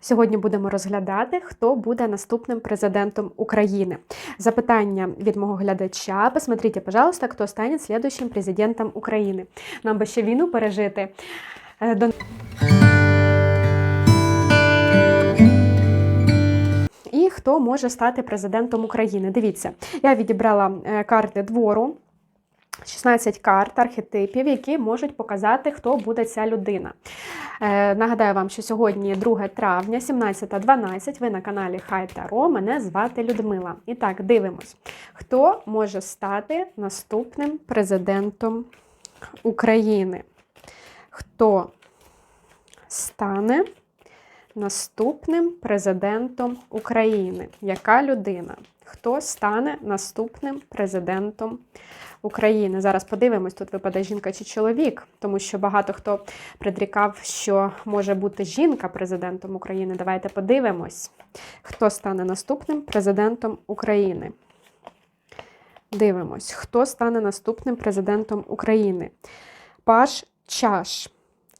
Сьогодні будемо розглядати, хто буде наступним президентом України. Запитання від мого глядача. Посмотрите, пожалуйста, хто стане следующим президентом України. Нам би ще війну пережити. Е, До... І хто може стати президентом України? Дивіться, я відібрала е, карти двору. 16 карт архетипів, які можуть показати, хто буде ця людина. Е, нагадаю вам, що сьогодні 2 травня, 17.12. Ви на каналі Хай Таро. Мене звати Людмила. І так, дивимось, хто може стати наступним президентом України. Хто стане наступним президентом України? Яка людина? Хто стане наступним президентом України? Зараз подивимось, тут випаде жінка чи чоловік, тому що багато хто предрікав, що може бути жінка президентом України. Давайте подивимось, хто стане наступним президентом України. Дивимось, хто стане наступним президентом України. Паш Чаш.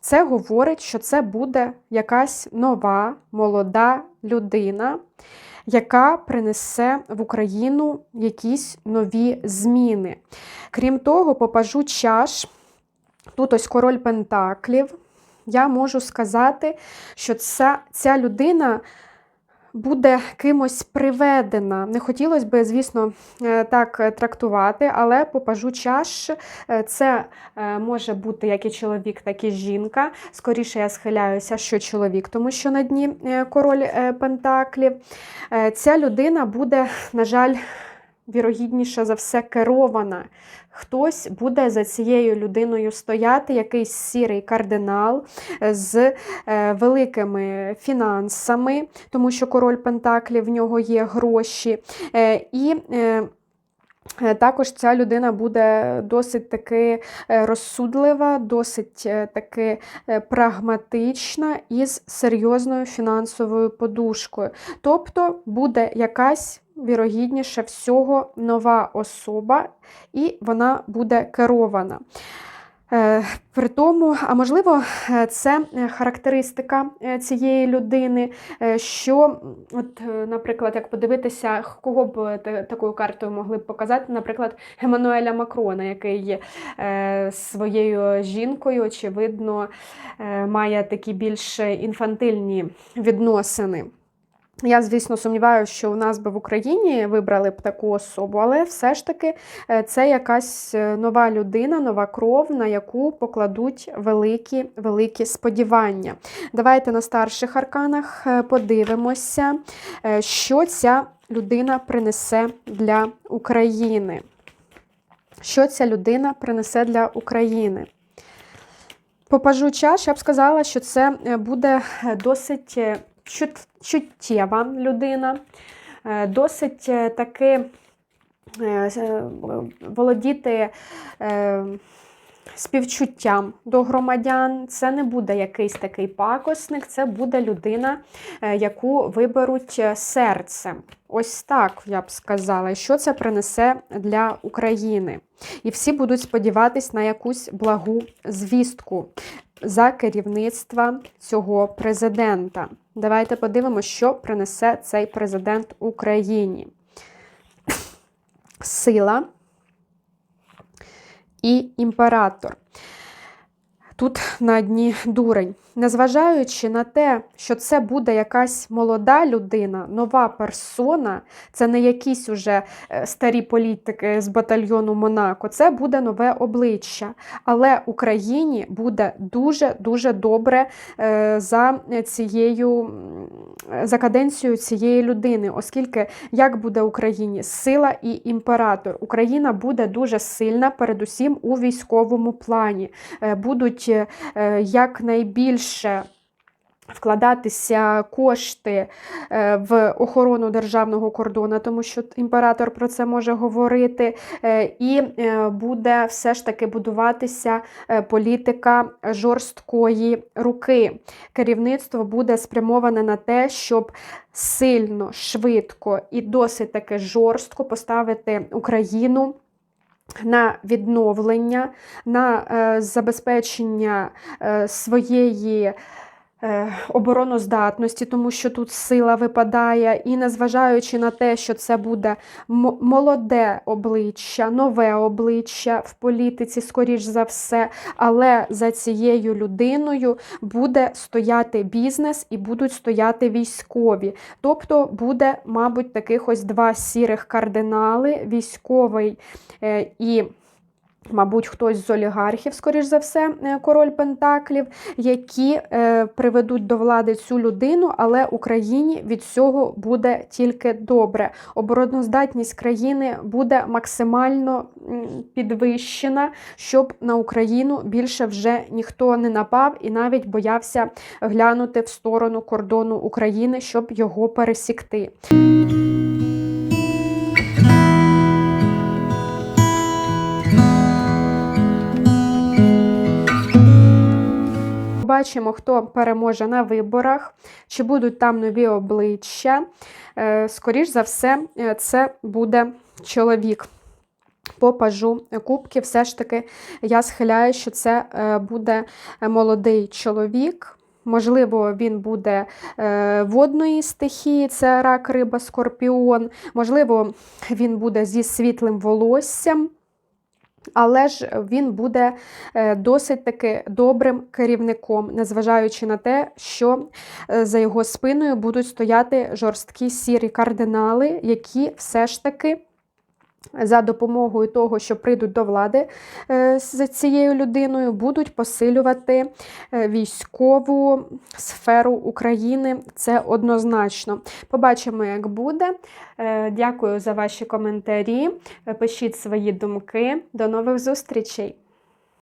Це говорить, що це буде якась нова молода людина, яка принесе в Україну якісь нові зміни. Крім того, попажу чаш, тут ось король Пентаклів. Я можу сказати, що ця, ця людина буде кимось приведена. Не хотілося б, звісно, е, так трактувати, але попажу чаш. е, Це е, може бути як і чоловік, так і жінка. Скоріше я схиляюся, що чоловік, тому що на дні е, король е, Пентаклів. Е, Ця людина буде, на жаль, вірогідніше за все, керована. Хтось буде за цією людиною стояти, якийсь сірий кардинал е, з е, великими фінансами, тому що король Пентаклів в нього є гроші. Е, і Також ця людина буде досить таки е, розсудлива, досить е, таки прагматична прагматична із серйозною фінансовою подушкою. Тобто буде якась вірогідніше всього нова особа, і вона буде керована. Е, При тому, а можливо, е, це е, характеристика цієї людини, що, от, наприклад, як подивитися, кого б такою картою могли б показати, наприклад, Еммануеля Макрона, який своєю жінкою, очевидно, має такі більш інфантильні відносини. Я, звісно, сумніваюся, що у нас би в Україні вибрали б таку особу, але все ж таки е, це якась е, нова людина, нова кров, на яку покладуть великі великі сподівання. Давайте на старших арканах е, подивимося, що ця людина принесе для України. Що ця людина принесе для України? Попажу чаш, я б сказала, що це буде досить чуттєва людина, е, досить е, таки е, володіти співчуттям до громадян. Це не буде якийсь такий пакосник, це буде людина, яку виберуть серцем. Ось так я б сказала, що це принесе для України. І всі будуть сподіватись на якусь благу звістку за керівництва цього президента. Давайте подивимося, що принесе цей президент Україні. Сила і імператор. Тут на дні дурень. Незважаючи на те, що це буде якась молода людина, нова персона, це не якісь уже е, старі політики з батальйону Монако, це буде нове обличчя. Але Україні буде дуже-дуже добре е, за цією за каденцією цієї людини, оскільки як буде Україні сила і імператор. Україна буде дуже сильна, передусім у військовому плані. Е, Будуть е, якнайбільше вкладатися кошти е, в охорону державного кордону, тому що імператор про це може говорити, е, і буде все ж таки будуватися політика жорсткої руки. Керівництво буде спрямоване на те, щоб сильно, швидко і досить таки жорстко поставити Україну на відновлення, на е, забезпечення е, своєї обороноздатності, тому що тут сила випадає, і незважаючи на те, що це буде молоде обличчя, нове обличчя в політиці, скоріш за все, але за цією людиною буде стояти бізнес і будуть стояти військові. Тобто буде, мабуть, таких ось два сірих кардинали: військовий е, і. Мабуть, хтось з олігархів, скоріш за все, е, король Пентаклів, які е, приведуть до влади цю людину, але Україні від цього буде тільки добре. Обороноздатність країни буде максимально підвищена, щоб на Україну більше вже ніхто не напав і навіть боявся глянути в сторону кордону України, щоб його пересікти. Бачимо, хто переможе на виборах, чи будуть там нові обличчя. Е, Скоріш за все, е, це буде чоловік. По пажу кубки, все ж таки я схиляю, що це е, буде молодий чоловік. Можливо, він буде водної стихії, це рак, риба, скорпіон. Можливо, він буде зі світлим волоссям. Але ж він буде е, досить таки добрим керівником, незважаючи на те, що е, за його спиною будуть стояти жорсткі сірі кардинали, які все ж таки за допомогою того, що прийдуть до влади е, з цією людиною, будуть посилювати е, військову сферу України. Це однозначно. Побачимо, як буде. Е, Дякую за ваші коментарі. Пишіть свої думки. До нових зустрічей!